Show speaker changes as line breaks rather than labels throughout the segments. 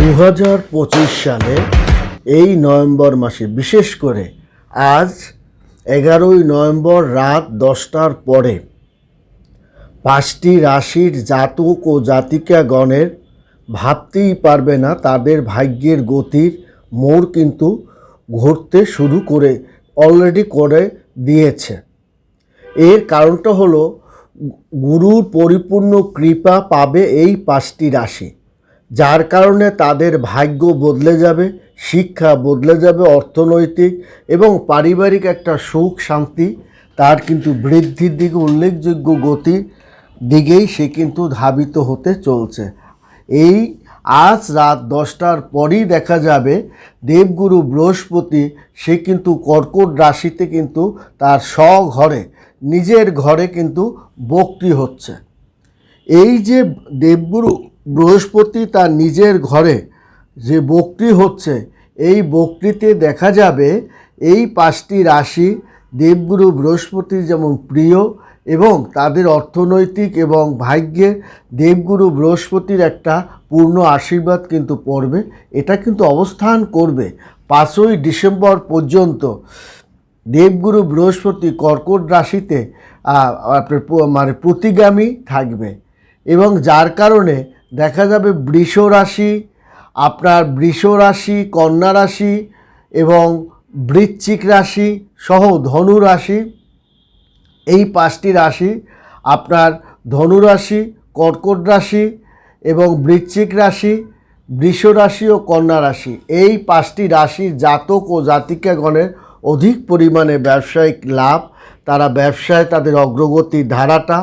দু হাজার পঁচিশ সালে এই নভেম্বর মাসে, বিশেষ করে আজ এগারোই নভেম্বর রাত দশটার পরে, পাঁচটি রাশির জাতক ও জাতিকাগণের ভাবতেই পারবে না তাদের ভাগ্যের গতির মোড় কিন্তু ঘুরতে শুরু করে অলরেডি করে দিয়েছে। এর কারণটা হলো গুরুর পরিপূর্ণ কৃপা পাবে এই পাঁচটি রাশি। যার কারণে তাদের ভাগ্য বদলে যাবে, শিক্ষা বদলে যাবে, অর্থনৈতিক এবং পারিবারিক একটা সুখ শান্তি। তার কিন্তু বৃদ্ধির দিকে উল্লেখযোগ্য গতি দিকেই সে কিন্তু ধাবিত হতে চলছে। এই আজ রাত দশটার পরই দেখা যাবে, দেবগুরু বৃহস্পতি সে কিন্তু কর্কট রাশিতে কিন্তু তার স্বঘরে, নিজের ঘরে কিন্তু বক্রি হচ্ছে। এই যে দেবগুরু বৃহস্পতি তার নিজের ঘরে যে বক্রি হচ্ছে, এই বক্রিতে দেখা যাবে এই পাঁচটি রাশি দেবগুরু বৃহস্পতির যেমন প্রিয় এবং তাদের অর্থনৈতিক এবং ভাগ্যে দেবগুরু, বৃহস্পতির একটা পূর্ণ আশীর্বাদ কিন্তু পড়বে। এটা কিন্তু অবস্থান করবে। পাঁচই ডিসেম্বর পর্যন্ত দেবগুরু, বৃহস্পতি কর্কট রাশিতে মানে প্রতিগামী থাকবে এবং যার কারণে দেখা যাবে বৃষ রাশি, আপনার বৃষ রাশি, কন্যা রাশি এবং বৃশ্চিক রাশি সহ ধনু রাশি। এই পাঁচটি রাশি আপনার ধনু রাশি, কর্কট রাশি এবং বৃশ্চিক রাশি, বৃষ রাশি ও কন্যা রাশি। এই পাঁচটি রাশির জাতক ও জাতিকাগণের অধিক পরিমাণে ব্যবসায়িক লাভ। তারা ব্যবসায় তাদের অগ্রগতির ধারাটা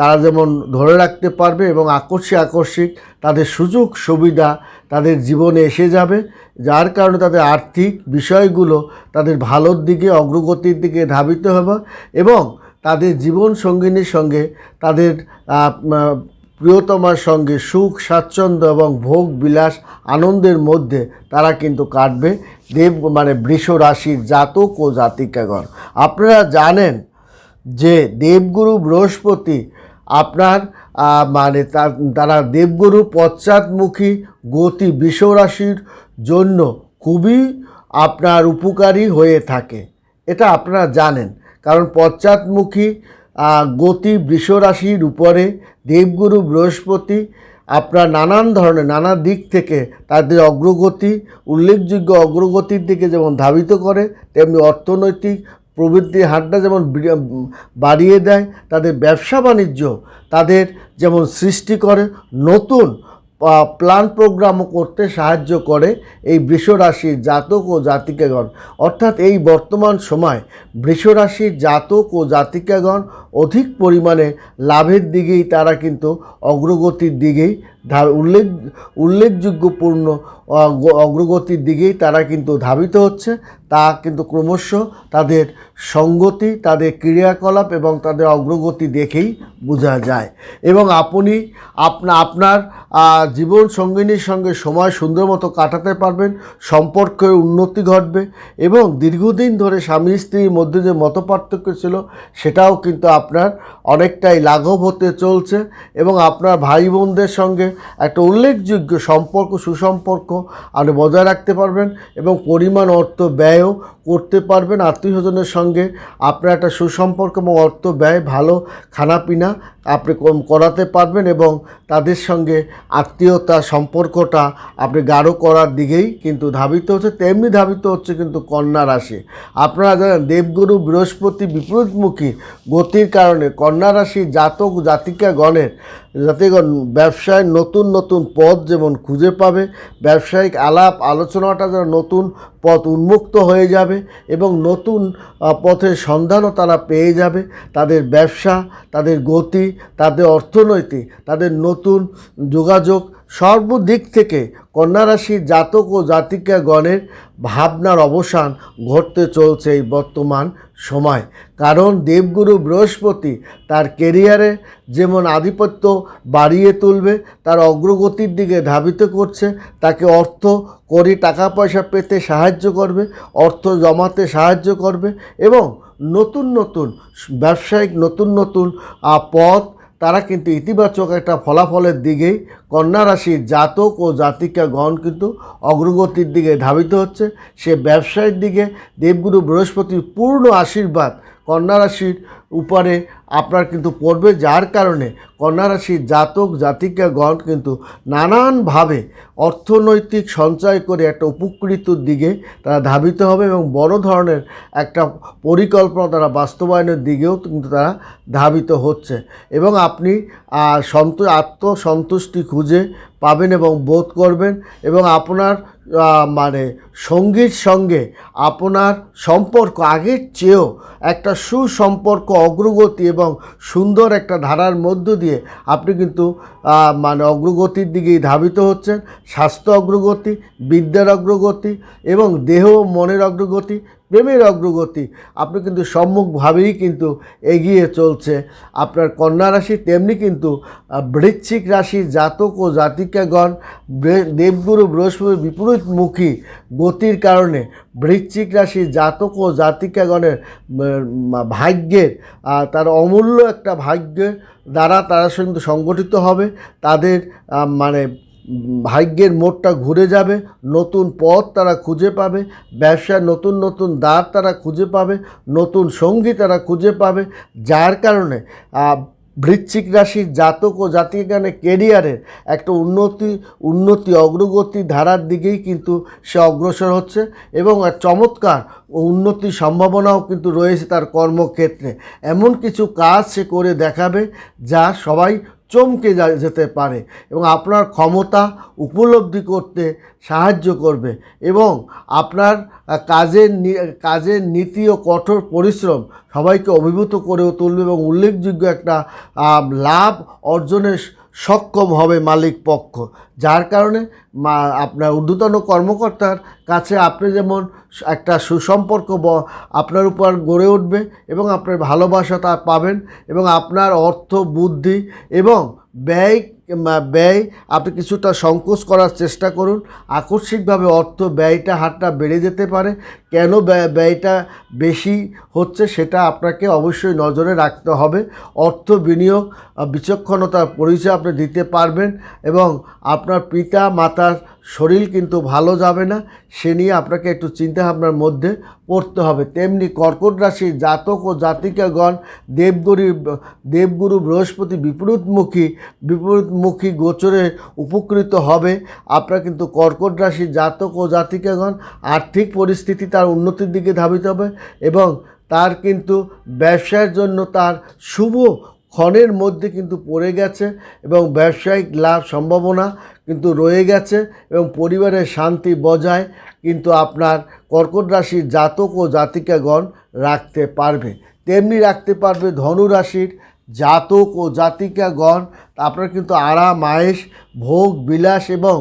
তারা যেমন ধরে রাখতে পারবে এবং আকর্ষী আকস্মিক তাদের সুযোগ, সুবিধা তাদের জীবনে এসে যাবে, যার কারণে তাদের আর্থিক বিষয়গুলো তাদের ভালোর দিকে, অগ্রগতির দিকে ধাবিত হবে এবং তাদের জীবন সঙ্গিনীর সঙ্গে তাদের প্রিয়তমার সঙ্গে সুখ, স্বাচ্ছন্দ্য এবং ভোগ, বিলাস, আনন্দের মধ্যে তারা কিন্তু কাটবে। দেব মানে বৃষ রাশির জাতক ও জাতিকাগণ। আপনারা জানেন যে দেবগুরু বৃহস্পতি আপনার মানে তারা দেবগুরু পশ্চাৎমুখী গতি বিশ্বরাশির জন্য খুবই আপনার উপকারী হয়ে থাকে। এটা আপনারা জানেন। কারণ পশ্চাৎমুখী গতি বৃষরাশির উপরে দেবগুরু বৃহস্পতি আপনার নানান ধরনের, নানা দিক থেকে তাদের অগ্রগতি, উল্লেখযোগ্য অগ্রগতির দিকে যেমন ধাবিত করে, তেমনি অর্থনৈতিক প্রবৃত্তির হারটা যেমন বাড়িয়ে দেয়, তাদের ব্যবসা বাণিজ্য তাদের যেমন সৃষ্টি করে, নতুন প্ল্যান প্রোগ্রামও করতে সাহায্য করে এই বৃষরাশির জাতক ও জাতিকাগণ। অর্থাৎ এই বর্তমান সময় বৃষরাশির জাতক ও জাতিকাগণ অধিক পরিমাণে লাভের দিকেই তারা কিন্তু অগ্রগতির দিকেই উল্লেখ উল্লেখযোগ্যপূর্ণ অগ্রগতির দিকেই তারা কিন্তু ধাবিত হচ্ছে। তা কিন্তু ক্রমশ তাদের সঙ্গতি, তাদের ক্রিয়াকলাপ এবং তাদের অগ্রগতি দেখেই বোঝা যায়। এবং আপনি, আপনা, আপনার জীবন সঙ্গিনীর সঙ্গে সময় সুন্দর মতো কাটাতে পারবেন সম্পর্কের উন্নতি ঘটবে এবং দীর্ঘদিন ধরে স্বামী স্ত্রীর মধ্যে যে মতপার্থক্য ছিল সেটাও কিন্তু আপনার অনেকটাই লাঘব হতে চলছে এবং আপনার ভাই বোনদের সঙ্গে একটা উল্লেখযোগ্য সম্পর্ক, সুসম্পর্ক আপনি বজায় রাখতে পারবেন এবং পরিমাণ অর্থ ব্যয়ও করতে পারবেন। আত্মীয় স্বজনের সঙ্গে আপনার একটা সুসম্পর্ক এবং অর্থ ব্যয় ভালো, খানাপিনা আপনি করাতে পারবেন এবং তাদের সঙ্গে আত্মীয়তা, সম্পর্কটা আপনি গাঢ় করার দিকেই কিন্তু ধাবিত হচ্ছে। তেমনি ধাবিত হচ্ছে কিন্তু কন্যা রাশি। আপনারা জানেন, দেবগুরু বৃহস্পতি বিপরীতমুখী গতির কারণে কন্যা রাশি জাতক জাতিকাগণের, জাতিগণ ব্যবসায় নতুন নতুন পথ যেমন খুঁজে পাবে, ব্যবসায়িক আলাপ আলোচনাটা যেন নতুন পথ উন্মুক্ত হয়ে যাবে এবং নতুন পথের সন্ধানও তারা পেয়ে যাবে। তাদের ব্যবসা, তাদের গতি, তাদের অর্থনৈতিক, তাদের নতুন যোগাযোগ সর্বদিক থেকে কন্যা রাশির জাতক ও জাতিকাগণের ভাবনার অবসান ঘটতে চলছে এই বর্তমান সময়। কারণ দেবগুরু বৃহস্পতি তার কেরিয়ারে যেমন আধিপত্য বাড়িয়ে তুলবে, তার অগ্রগতির দিকে ধাবিত করছে, তাকে অর্থ করি টাকা পয়সা পেতে সাহায্য করবে, অর্থ জমাতে সাহায্য করবে এবং নতুন নতুন ব্যবসায়িক নতুন নতুন পথ তারা কিন্তু ইতিবাচক একটা ফলাফলের দিকেই কন্যা রাশির জাতক ও জাতিকাগণ কিন্তু অগ্রগতির দিকে ধাবিত হচ্ছে। সে ব্যবসায়ের দিকে দেবগুরু বৃহস্পতির পূর্ণ আশীর্বাদ কন্যা রাশির উপরে আপনার কিন্তু পড়বে, যার কারণে কন্যা রাশির জাতক, জাতিকাগণ কিন্তু নানানভাবে অর্থনৈতিক সঞ্চয় করে একটা উপকৃতর দিকে তারা ধাবিত হবে এবং বড় ধরনের একটা পরিকল্পনা তারা বাস্তবায়নের দিকেও কিন্তু তারা ধাবিত হচ্ছে। এবং আপনি সন্ত, আত্মসন্তুষ্টি খুঁজে পাবেন এবং বোধ করবেন এবং আপনার মানে সঙ্গীর সঙ্গে আপনার সম্পর্ক, আগের চেয়েও একটা সুসম্পর্ক, অগ্রগতি এবং সুন্দর একটা ধারার মধ্য দিয়ে আপনি কিন্তু মানে অগ্রগতির দিকেই ধাবিত হচ্ছেন। স্বাস্থ্য অগ্রগতি, বিদ্যার অগ্রগতি এবং দেহ মনের অগ্রগতি প্রেমের অগ্রগতি। আপনি কিন্তু সম্মুখভাবেই কিন্তু এগিয়ে চলছে। আপনার কন্যা রাশি তেমনি কিন্তু বৃশ্চিক রাশির জাতক ও জাতিকাগণ দেবগুরু বৃহস্পতি বিপরীতমুখী গতির কারণে বৃশ্চিক রাশি জাতক ও জাতিকাগণের ভাগ্যের তার অমূল্য একটা ভাগ্যের দ্বারা তারা কিন্তু সংগঠিত হবে। তাদের মানে ভাগ্যের মোড়টা ঘুরে যাবে, নতুন পথ তারা খুঁজে পাবে ব্যবসার নতুন নতুন দ্বার তারা খুঁজে পাবে, নতুন সঙ্গী তারা খুঁজে পাবে, যার কারণে বৃশ্চিক রাশির জাতক ও জাতিকানে কেরিয়ারের একটা উন্নতি উন্নতি, অগ্রগতি ধারার দিকেই কিন্তু সে অগ্রসর হচ্ছে এবং এক চমৎকার ও উন্নতির সম্ভাবনাও কিন্তু রয়েছে তার কর্মক্ষেত্রে। এমন কিছু কাজ সে করে দেখাবে যা সবাই চমকে যেতে পারে এবং আপনার ক্ষমতা উপলব্ধি করতে সাহায্য করবে এবং আপনার কাজের কাজের নীতি ও কঠোর পরিশ্রম সবাইকে অভিভূত করেও তুলবে এবং উল্লেখযোগ্য একটা লাভ অর্জনে স- সক্ষম হবে মালিক পক্ষ। যার কারণে মা, আপনার ঊর্ধ্বতন কর্মকর্তার কাছে আপনি যেমন একটা সুসম্পর্ক আপনার উপর গড়ে উঠবে এবং আপনার ভালোবাসা তার পাবেন এবং আপনার অর্থ, বুদ্ধি এবং ব্যয় ব্যয়, আপনি কিছুটা সংকোচ করার চেষ্টা করুন। আকস্মিকভাবে অর্থ ব্যয়টা হারটা বেড়ে যেতে পারে। কেন ব্যয়, ব্যয়টা বেশি হচ্ছে সেটা আপনাকে অবশ্যই নজরে রাখতে হবে। অর্থ বিনিয়োগ বিচক্ষণতার পরিচয় আপনি দিতে পারবেন এবং আপনার পিতা মাতার শরীর কিন্তু ভালো যাবে না, সে নিয়ে আপনাকে একটু চিন্তাভাবনার মধ্যে পড়তে হবে। তেমনি কর্কট রাশির জাতক ও জাতিকাগণ, দেবগুরু দেবগুরু বৃহস্পতি বিপরীতমুখী বিপরীতমুখী গোচরে উপকৃত হবে। আপনার কিন্তু কর্কট রাশির জাতক ও জাতিকাগণ, আর্থিক পরিস্থিতি তার উন্নতির দিকে ধাবিত হবে এবং তার কিন্তু ব্যবসার জন্য তার শুভ ক্ষণের মধ্যে কিন্তু পড়ে গেছে এবং ব্যবসায়িক লাভ সম্ভাবনা কিন্তু রয়ে গেছে এবং পরিবারের শান্তি বজায় কিন্তু আপনার কর্কট রাশির জাতক ও জাতিকাগণ রাখতে পারবে। তেমনি রাখতে পারবে ধনু রাশির জাতক ও জাতিকাগণ আপনার কিন্তু আরাম আয়েস ভোগ, বিলাস এবং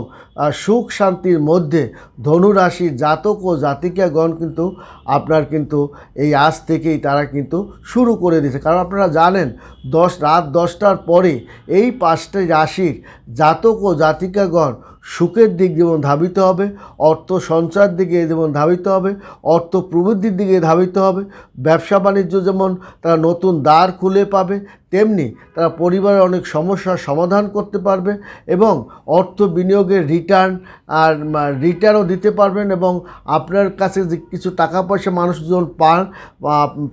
সুখ শান্তির মধ্যে ধনু রাশির জাতক ও জাতিকাগণ কিন্তু আপনার কিন্তু এই আজ থেকেই তারা কিন্তু শুরু করে দিয়েছে। কারণ আপনারা জানেন, দশ, রাত দশটার পরে এই পাঁচটি রাশির জাতক ও জাতিকাগণ সুখের দিক যেমন ধাবিত হবে, অর্থ সঞ্চয়ের দিকে যেমন ধাবিত হবে, অর্থ প্রবৃদ্ধির দিকে ধাবিত হবে, ব্যবসা বাণিজ্য যেমন তারা নতুন দ্বার খুলে পাবে তেমনি তারা পরিবারের অনেক সমস্যার সমাধান করতে পারবে এবং অর্থ বিনিয়োগের রিটার্ন আর রিটার্নও দিতে পারবেন এবং আপনার কাছে যে কিছু টাকা পয়সা মানুষজন পান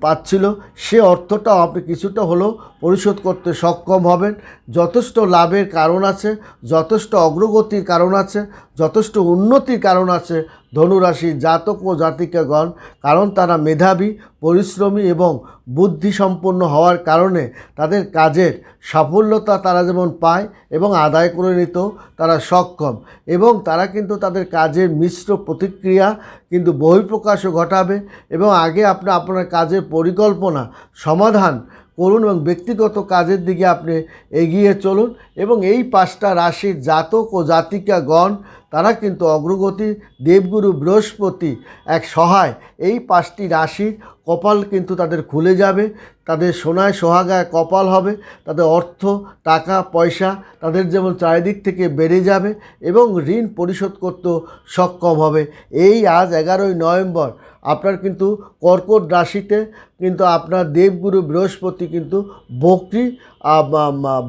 পাচ্ছিল, সে অর্থটাও আপনি কিছুটা হলেও পরিশোধ করতে সক্ষম হবেন। যথেষ্ট লাভের কারণ আছে, যথেষ্ট অগ্রগতির কারণ আছে যথেষ্ট উন্নতির কারণ আছে ধনুরাশির জাতক ও জাতিকাগণ, কারণ তারা মেধাবী, পরিশ্রমী এবং বুদ্ধিসম্পন্ন হওয়ার কারণে তাদের কাজের সাফল্যতা তারা যেমন পায় এবং আদায় করে নিতেও তারা সক্ষম এবং তারা কিন্তু তাদের কাজের মিশ্র প্রতিক্রিয়া কিন্তু বহিঃপ্রকাশও ঘটাবে এবং আগে আপনি, আপনার কাজের পরিকল্পনা, সমাধান করুন এবং ব্যক্তিগত কাজের দিকে আপনি এগিয়ে চলুন এবং এই পাঁচটা রাশির জাতক ও জাতিকাগণ, তারা কিন্তু অগ্রগতি, দেবগুরু বৃহস্পতি এক সহায়। এই পাঁচটি রাশির কপাল কিন্তু তাদের খুলে যাবে, তাদের সোনায় সোহাগায় কপাল হবে, তাদের অর্থ, টাকা, পয়সা তাদের যেমন চারিদিক থেকে বেড়ে যাবে এবং ঋণ পরিশোধ করতেও সক্ষম হবে। এই আজ এগারোই নভেম্বর আপনার কিন্তু কর্কট রাশিতে কিন্তু আপনার দেবগুরু বৃহস্পতি কিন্তু বক্রি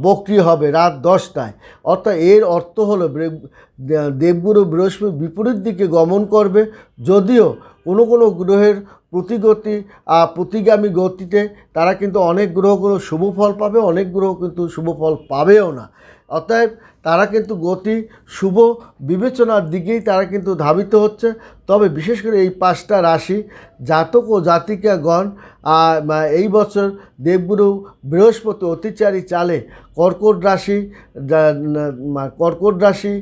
বক্রি হবে রাত দশটায়। অর্থাৎ এর অর্থ হলো দেবগুরু বৃহস্পতি বিপরীত দিকে গমন করবে, যদিও কোনো কোনো গ্রহের প্রতিগতি প্রতিগামী গতিতে তারা কিন্তু অনেক গ্রহগুলো শুভ ফল পাবে, অনেক গ্রহ কিন্তু শুভ ফল পাবেও না। অতএব তারা কিন্তু গতি, শুভ বিবেচনার দিকেই তারা কিন্তু ধাবিত হচ্ছে। তবে বিশেষ করে এই পাঁচটা রাশি, জাতক ও জাতিকাগণ এই বছর দেবগুরু বৃহস্পতি অতিচারী চালে কর্কট রাশি কর্কট রাশি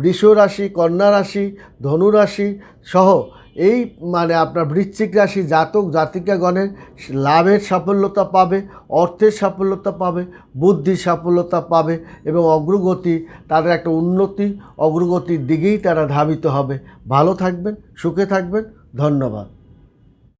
বৃষ রাশি, কন্যা রাশি, ধনু রাশি সহ এই মানে আপনার বৃশ্চিক রাশি জাতক জাতিকাগণের লাভের সাফল্যতা পাবে, অর্থের সাফল্যতা পাবে, বুদ্ধির সাফল্যতা পাবে এবং অগ্রগতি তাদের একটা উন্নতি অগ্রগতির দিকেই তারা ধাবিত হবে। ভালো থাকবেন, সুখে থাকবেন, ধন্যবাদ।